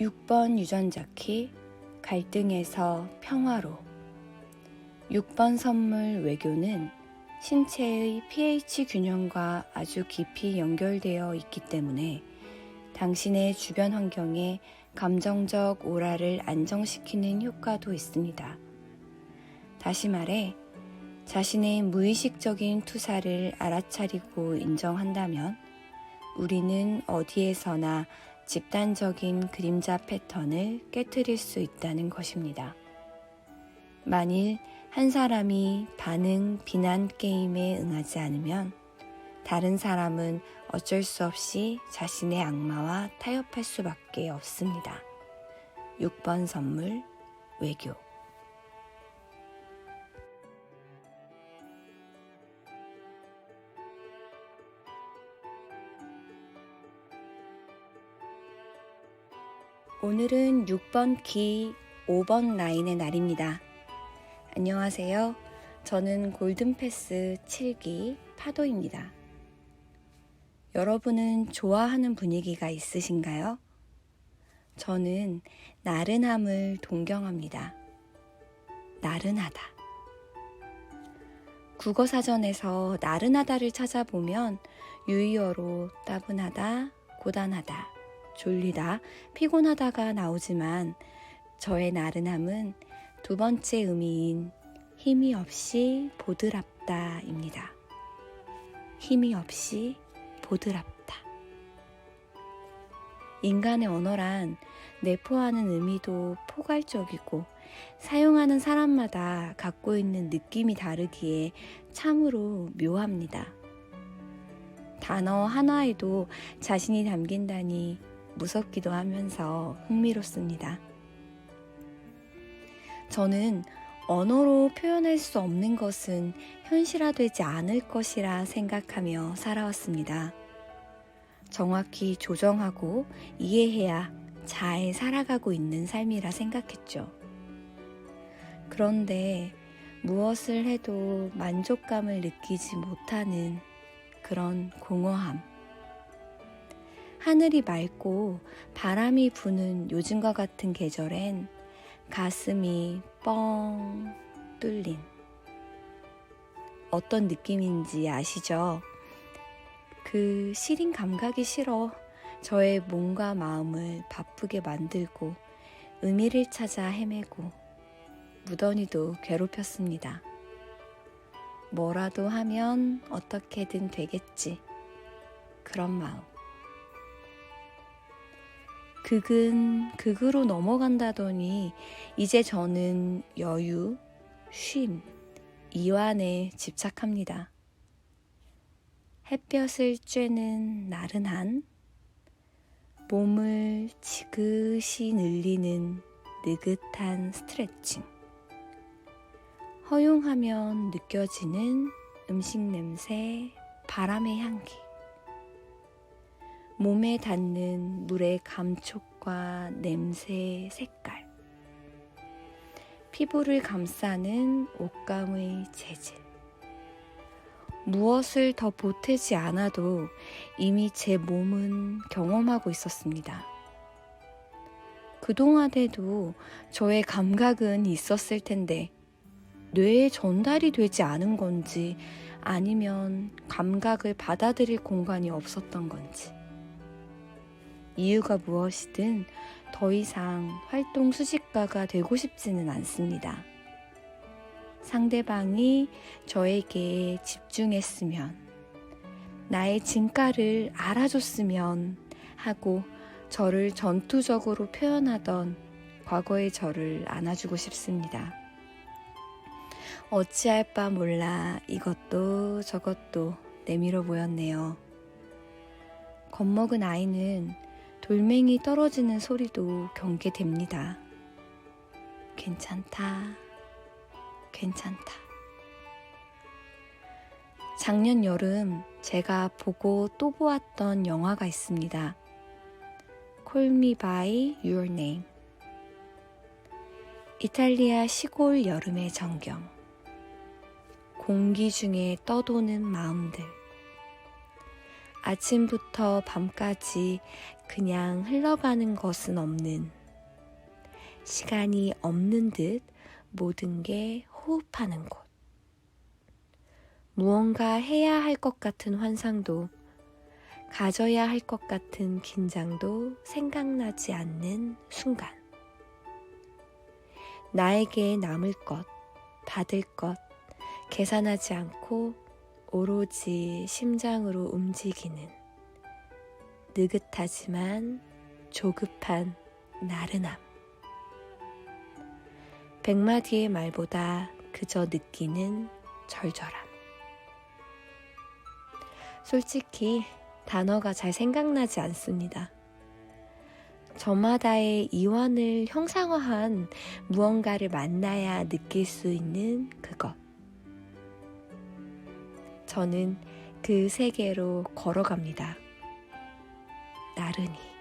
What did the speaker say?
6번 유전자 키 갈등에서 평화로 6번 선물 외교는 신체의 pH 균형과 아주 깊이 연결되어 있기 때문에 당신의 주변 환경에 감정적 오라를 안정시키는 효과도 있습니다. 다시 말해, 자신의 무의식적인 투사를 알아차리고 인정한다면 우리는 어디에서나 집단적인 그림자 패턴을 깨뜨릴 수 있다는 것입니다. 만일 한 사람이 반응 비난 게임에 응하지 않으면 다른 사람은 어쩔 수 없이 자신의 악마와 타협할 수밖에 없습니다. 6번 선물 외교 오늘은 6번 키 5번 라인의 날입니다. 안녕하세요. 저는 골든패스 7기 파도입니다. 여러분은 좋아하는 분위기가 있으신가요? 저는 나른함을 동경합니다. 나른하다. 국어사전에서 나른하다를 찾아보면 유의어로 따분하다, 고단하다, 졸리다, 피곤하다가 나오지만 저의 나른함은 두 번째 의미인 힘이 없이 보드랍다입니다. 힘이 없이 보드랍다. 인간의 언어란 내포하는 의미도 포괄적이고 사용하는 사람마다 갖고 있는 느낌이 다르기에 참으로 묘합니다. 단어 하나에도 자신이 담긴다니 무섭기도 하면서 흥미롭습니다. 저는 언어로 표현할 수 없는 것은 현실화되지 않을 것이라 생각하며 살아왔습니다. 정확히 조정하고 이해해야 잘 살아가고 있는 삶이라 생각했죠. 그런데 무엇을 해도 만족감을 느끼지 못하는 그런 공허함. 하늘이 맑고 바람이 부는 요즘과 같은 계절엔 가슴이 뻥 뚫린 어떤 느낌인지 아시죠? 그 시린 감각이 싫어 저의 몸과 마음을 바쁘게 만들고 의미를 찾아 헤매고 무던히도 괴롭혔습니다. 뭐라도 하면 어떻게든 되겠지. 그런 마음. 극은 극으로 넘어간다더니 이제 저는 여유, 쉼, 이완에 집착합니다. 햇볕을 쬐는 나른한 몸을 지그시 늘리는 느긋한 스트레칭. 허용하면 느껴지는 음식 냄새, 바람의 향기. 몸에 닿는 물의 감촉과 냄새, 색깔. 피부를 감싸는 옷감의 재질. 무엇을 더 보태지 않아도 이미 제 몸은 경험하고 있었습니다. 그동안에도 저의 감각은 있었을 텐데, 뇌에 전달이 되지 않은 건지 아니면 감각을 받아들일 공간이 없었던 건지. 이유가 무엇이든 더 이상 활동 수집가가 되고 싶지는 않습니다. 상대방이 저에게 집중했으면, 나의 진가를 알아줬으면 하고 저를 전투적으로 표현하던 과거의 저를 안아주고 싶습니다. 어찌할 바 몰라 이것도 저것도 내밀어 보였네요. 겁먹은 아이는 돌멩이 떨어지는 소리도 경계됩니다. 괜찮다. 괜찮다. 작년 여름 제가 보고 또 보았던 영화가 있습니다. Me By Your Name. 이탈리아 시골 여름의 정경. 공기 중에 떠도는 마음들. 아침부터 밤까지 그냥 흘러가는 것은 없는 시간이 없는 듯 모든 게 호흡하는 곳. 무언가 해야 할 것 같은 환상도 가져야 할 것 같은 긴장도 생각나지 않는 순간. 나에게 남을 것, 받을 것, 계산하지 않고 오로지 심장으로 움직이는 느긋하지만 조급한 나른함. 백마디의 말보다 그저 느끼는 절절함. 솔직히 단어가 잘 생각나지 않습니다. 저마다의 이완을 형상화한 무언가를 만나야 느낄 수 있는 그것. 저는 그 세계로 걸어갑니다. 나른히.